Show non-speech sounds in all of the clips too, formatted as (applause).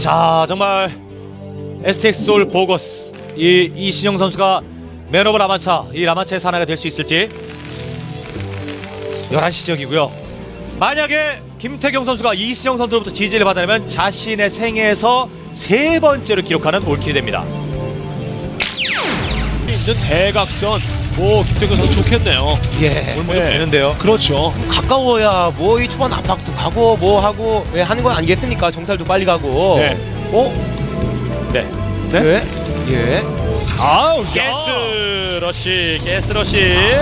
자 정말 STX 솔 보거스 이 이신영 선수가 맨 오브 라만차 이 라만차의 사나이가 될 수 있을지. 11시 지역이고요. 만약에 김태경 선수가 이신영 선수로부터 지지를 받아내면 자신의 생애에서 세 번째로 기록하는 올킬이 됩니다. 대각선. 뭐 김태균 선수 좋겠네요. 예. 올모좀 네. 되는데요 그렇죠. 가까워야 뭐 이 초반 압박도 가고 뭐 하고 예, 하는 건 아니겠습니까? 정찰도 빨리 가고. 네. 어? 네 예. 예. 아우 가스 러시 가스 러시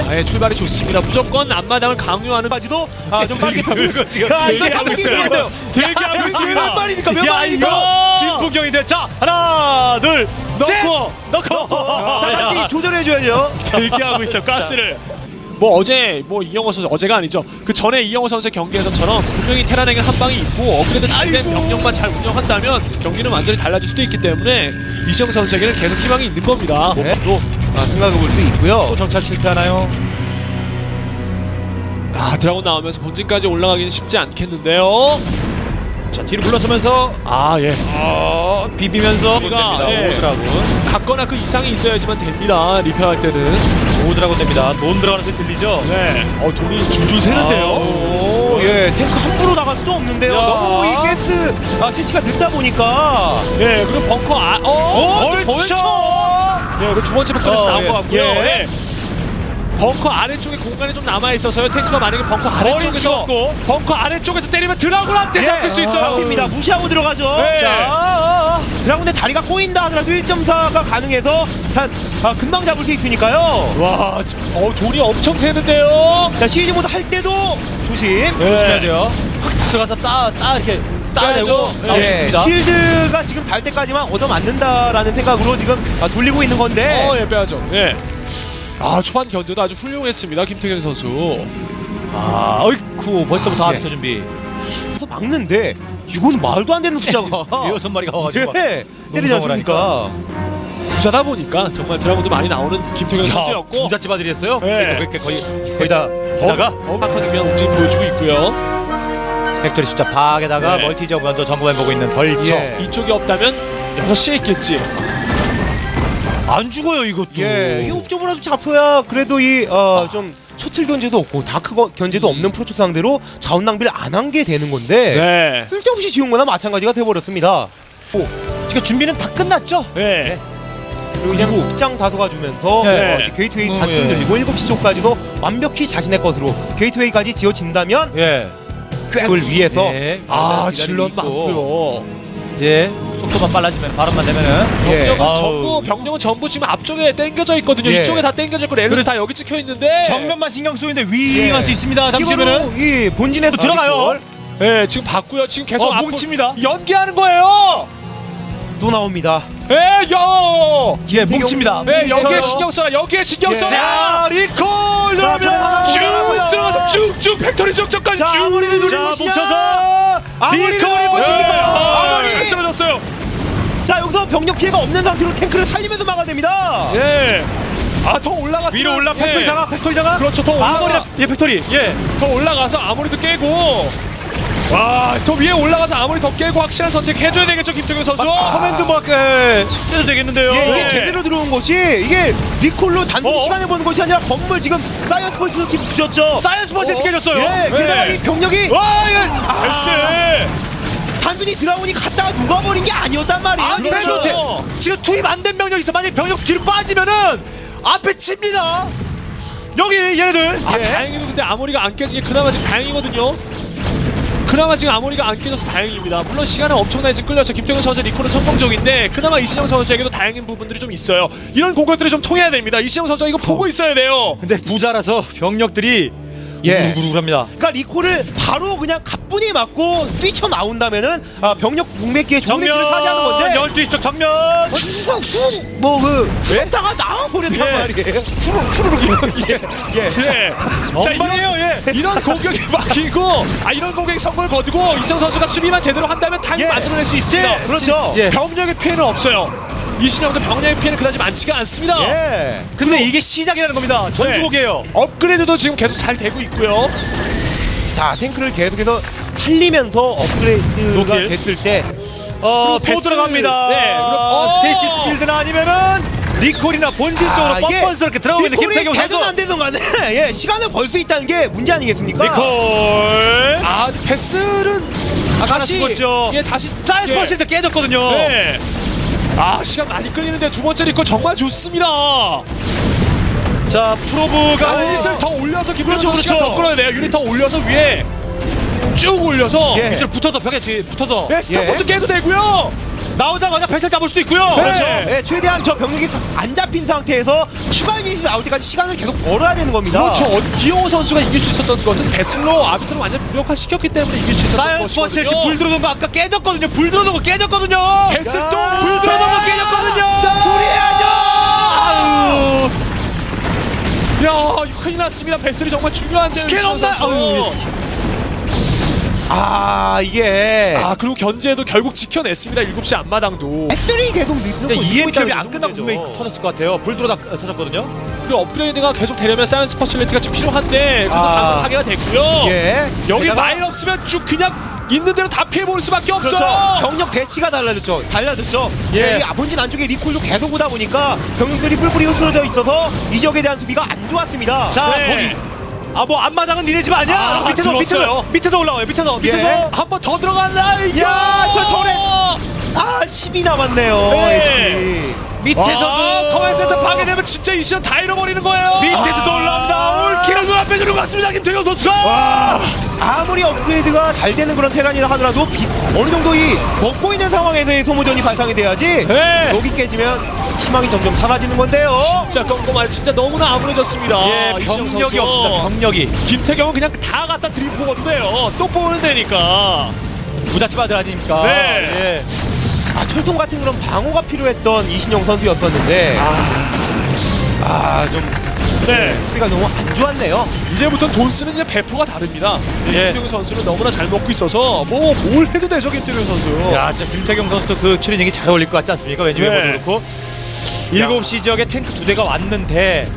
아, 예, 출발이 좋습니다. 무조건 앞마당을 강요하는 까지도 아, 좀 빠르게 그거 지금 야, 이거 대기하고 있어요. 대기하고 야, 있습니다. 몇 말입니까? 몇 야 말입니까? 이거 진풍경인데 자 해줘야죠. 대기하고 있어 (laughs) 가스를. 뭐 어제 뭐 이영호 선수 어제가 아니죠. 그 전에 이영호 선수 경기에서처럼 분명히 테란에게 한 방이 있고 업그레이드 잘된 아이고. 병력만 잘 운영한다면 경기는 완전히 달라질 수도 있기 때문에 이시영 선수에게는 계속 희망이 있는 겁니다. 네. 또 아, 생각해 볼 수 있고요. 또 정찰 실패하나요? 아, 드라곤 나오면서 본진까지 올라가기는 쉽지 않겠는데요. 자 뒤로 물러서면서 아 예. 어, 비비면서 우리가, 됩니다. 예. 오드라군 갖거나 그 이상이 있어야지만 됩니다. 리페어할 때는. 오드라군 됩니다. 돈 들어가는 소리 들리죠? 네. 어 돈이 줄줄 새는데요. 오, 예, 탱크 함부로 나갈 수도 없는데요. 야. 너무 이 가스 아, 채취가 늦다 보니까. 네. 그리고 벙커 아 어. 어, 벌쳐! 벌쳐! 네. 그두 번째 팩토리에서 어, 나온 예. 것 같고요. 예. 네. 벙커 아래쪽에 공간이 좀 남아 있어서요. 탱크가 만약에 벙커 아래쪽에서 찍었고. 벙커 아래쪽에서 때리면 드라군한테 잡힐 수 있어요. 잡힙니다. 무시하고 들어가죠. 네. 자, 드라군의 다리가 꼬인다 하더라도 1.4가 가능해서 단 아, 금방 잡을 수 있으니까요. 와, 어 돈이 엄청 새는데요. 자, 시즈 모드 할 때도 조심. 네. 조심해야 돼요. 확 들어가서 따, 따 이렇게 따내고 예, 있습니다. 실드가 지금 달 때까지만 얻어 맞는다라는 생각으로 지금 아, 돌리고 있는 건데. 어, 예, 빼야죠. 예. 아, 초반 견제도 아주 훌륭했습니다. 김태균 선수. 아, 어이쿠 벌써부터 예. 아비터 준비. 그래서 막는데 이건 말도 안 되는 숫자가. (laughs) 여섯 마리가 와가지고. 예, 때리지 않습니까? 부자다 보니까 정말 드라군도 많이 나오는 김태균 선수였고. 부잣집 아들이었어요? 네. 그러니까 거의 거의 다 게다가 엄청나게 움직임 보여주고 있고요. 팩토리 숫자 파악에다가 네. 멀티 지역 먼저 전부만 보고 있는 벌쳐. 예. 이쪽이 없다면 6시에 있겠지. 안 죽어요 이것도. 예, 이 옵저버라도 잡혀야 그래도 이어좀 초틀 견제도 없고 다크 거- 견제도 없는 프로토스 상대로 자원 낭비를 안 한 게 되는 건데 네. 쓸데없이 지운 거나 마찬가지가 돼버렸습니다. 지금 준비는 다 끝났죠? 네. 그리고 이제 옥장 다소가 주면서 네. 어, 이제 게이트웨이 어, 잔뜩 예. 늘리고 7시 쪽까지도 완벽히 자신의 것으로 게이트웨이까지 지어진다면 예. 그걸 위해서 예. 아, 기다리고 질럿 있고. 많고요. 이제 속도만 빨라지면 바람만 되면은 예. 병력은 아우. 전부 병력은 전부 지금 앞쪽에 당겨져 있거든요. 예. 이쪽에 다 당겨져 있고 렐은 다 여기 찍혀 있는데. 정면만 신경 쓰이는데 예. 수 있습니다. 잠시 이거는 후면은 이 본진에서 또 들어가요. 예, 지금 봤고요. 지금 계속 어, 앞으로 뭉칩니다. 연기하는 거예요. 또 나옵니다. 예, 여. 예, 뭉칩니다. 네, 여기에. 신경 써라. 여기에 신경 예. 써라. 자, 리콜. 쭉 들어가고요. 들어가서 쭉쭉 팩토리 자, 쭉. 아무리 누르는 자? 뭉쳐서 리콜이 예, 것입니까? 아, 떨어졌어요. 자 여기서 병력 피해가 없는 상태로 탱크를 살리면서 막아야 됩니다. 예. 아, 더 올라갔어요. 위로 올라 팩토리 장아, 팩토리 장아. 그렇죠. 더 올라가. 아머리나 예, 팩토리. 예. 더 올라가서 아무리도 깨고. 와, 더 위에 올라가서 아무리 더 깨고 확실한 선택 해줘야 되겠죠, 김태균 선수. 커맨드 막 예, 해도 되겠는데요. 예, 이게 네. 제대로 들어온 것이 이게 리콜로 단순히 어? 시간을 보는 것이 아니라 건물 지금 사이언스 폴스 팀 부셨죠. 사이언스 퍼센트 깨졌어요. 예, 게다가 네. 이 병력이 와, 이거 아, 글쎄. 단순히 드라운이 갔다가 녹아버린 게 아니었단 말이에요. 아니, 그렇죠. 도 돼. 지금 투입 안 된 병력 있어. 만약 병력 뒤로 빠지면은 앞에 칩니다. 여기 얘네들. 아, 예. 다행히도 근데 아무리가 안 깨진 게 그나마 지금 다행이거든요. 그나마 지금 아무리가 안 깨져서 다행입니다. 물론 시간은 엄청나게 지금 끌려서 김태균 선수 리콜은 성공적인데 그나마 이신영 선수에게도 다행인 부분들이 좀 있어요. 이런 공격들이 좀 통해야 됩니다. 이신영 선수가 이거 보고 있어야 돼요. 근데 부자라서 병력들이 예. 우글우글합니다. 그러니까 리콜을 바로 그냥 가뿐히 맞고 뛰쳐 나온다면은 아, 병력 공백기에 위치를 차지하는 건데 12시 쪽 정면. 뭐그 숫자가 나와 버렸단 예. 말이에요. 후루룩 예. 예. 예. 자, 엉망이에요, 예. (laughs) 이런 공격이 막히고 아 이런 공격이 성공을 거두고 이신영 선수가 수비만 제대로 한다면 당연히 예. 만들어낼 수 있습니다. 예, 그렇죠. 예. 병력의 피해는 없어요. 이신영도 병력의 피해는 그다지 많지가 않습니다. 예. 근데 이게 시작이라는 겁니다. 전주곡이에요. 업그레이드도 지금 계속 잘 되고 있고요. 자 탱크를 계속해서 살리면서 업그레이드가 노킬. 됐을 때 어, 또 베스- 들어갑니다. 네, 그럼- 어, 어! 스테이시 스필드나 아니면은 리콜이나 본진 쪽으로 아, 이게 뻔뻔스럽게 들어가고 있는 리콜이 김태경 되든 선수. 안 되든 간에 (laughs) 예, 시간을 벌 수 있다는 게 문제 아니겠습니까? 리콜. 아 패스는 아, 다시 죽었죠. 예 다시 사이스 예. 퍼실드 깨졌거든요. 네. 아 시간 많이 끌리는데 두 번째 리콜 정말 좋습니다. 자 프로브가 유닛을 더 올려서 김태경 그렇죠, 그렇죠. 더 끌어야 돼요. 유닛 더 올려서 위에 쭉 올려서 예. 밑으로 붙어서 벽에 뒤에 붙어서 네, 스타포트 예. 깨도 되고요. 나오자마자 뱃을 잡을 수도 있고요. 네. 그렇죠. 예, 최대한 저 병력이 사- 안 잡힌 상태에서 추가 유닛이 나올 때까지 시간을 계속 벌어야 되는 겁니다. 그렇죠. 어, 기용호 선수가 이길 수 있었던 것은 베슬로 아비트를 완전 무력화 시켰기 때문에 이길 수 있었던 사이언스 퍼실드 것이거든요. 불 들어오는 거 아까 깨졌거든요. 불 들어오는 거 깨졌거든요. 베슬 또불 들어오는 거 깨졌거든요. 소리해야죠! 아유. 야 이거 큰일 났습니다. 베슬이 정말 중요한데요. 스캔 없나? 아유. 아 이게 아 그리고 견제도 결국 지켜냈습니다. 7시 앞마당도 S3 계속 늦는 거 EMP이 안 끝나고 분명히 터졌을 것 같아요. 불 들어다 터졌거든요. 그리고 업그레이드가 계속 되려면 사이언스 퍼실리티가 좀 필요한데 그래도 아. 방금 파괴가 됐고요. 예. 여기 게다가- 마인 없으면 쭉 그냥 있는 대로 다 피해볼 수밖에 없어요. 그렇죠. 병력 배치가 달라졌죠. 달라졌죠. 예. 예. 이 본진 안쪽에 리콜도 계속 오다 보니까 병력들이 뿔뿔이 흩어져 있어서 이 지역에 대한 수비가 안 좋았습니다. 자 네. 거기. 아뭐 앞마당은 니네 집 아니야? 아, 밑에서 들었어요. 밑에서 밑에서 올라와요. 밑에서 예. 밑에서. 한 번 더 들어간다. 야, 저 터렛! 아 10이 남았네요. 네. HP. 밑에서도 아, 커맨 센터 파괴되면 진짜 이 시간 다 잃어버리는 거예요. 밑에서도 아. 올라옵니다. 올킬을 눈앞에 두는 것 같습니다. 김태경 선수가. 아무리 업그레이드가 잘 되는 그런 테란이라 하더라도 비- 어느 정도 이 먹고 있는 상황에서의 소모전이 발상이 돼야지 네. 여기 깨지면 희망이 점점 사라지는 건데요. 진짜 꼼꼼하게 진짜 너무나 암울해졌습니다. 예, 병력이. 없습니다. 병력이. 김태경은 그냥 다 갖다 드리프거도 돼요. 또 되니까. 부잣집 아들 아닙니까? 네. 예. 아, 철통 같은 그런 방어가 필요했던 이신영 선수였었는데 아 좀 네. 수비가 너무 안 좋았네요. 이제부터 돈 쓰는 이제 배포가 다릅니다. 예. 김태경 선수는 너무나 잘 먹고 있어서 뭐 뭘 해도 되죠 김태경 선수. 야, 진짜 김태경 선수도 그 트레이닝이 잘 어울릴 것 같지 않습니까? 왠지 네. 외모도 그렇고. 7시 지역에 탱크 두 대가 왔는데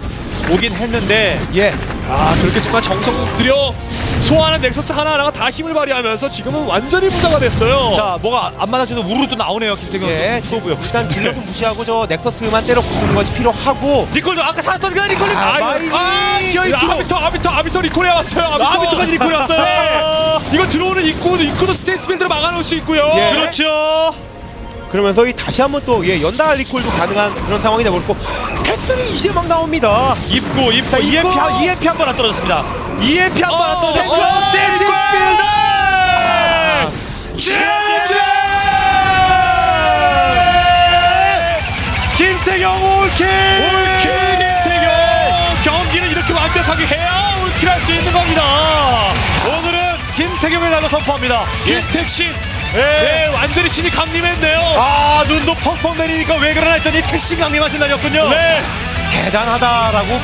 오긴 했는데 예. 아 그렇게 정말 정성 들여 소화하는 넥서스 하나하나가 다 힘을 발휘하면서 지금은 완전히 부자가 됐어요. 자, 뭐가 안마당에도 우르르 나오네요. 김태경 예. 선수. 프로고요. 일단 질럿은 무시하고 저 넥서스만 때려 부수는 것이 필요하고 니콜도 아까 살았던 그 니콜이 아, 아, 마이디. 아, 기어이 야, 들어. 아비터 아비터 아비터 리콜에 왔어요. 아비터. 아비터까지 리콜이 왔어요. 네. 이거 들어오는 입구 입구도 스테이스 필드로 막아놓을 수 있고요. 예. 그렇죠. 그러면서 이 다시 한번 또 예, 연달 리콜도 가능한 그런 상황이 되고 패스리 이제 막 나옵니다. 입구, 입구, 자, 입구. EMP, 한- EMP 한 번 안 떨어졌습니다. EMP 한 번안 어. 어, 스테이시 리콜! 스필더! 김태경 올킬! 올킬 김태경 경기는 이렇게 완벽하게 해야 올킬할 수 있는 겁니다. 오늘은 김태경의 날로 선포합니다. 김택신 예. 네, 완전히 신이 강림했네요. 아 눈도 펑펑 내리니까 왜 그러나 했더니 택시 강림하신 날이었군요. 네. 대단하다라고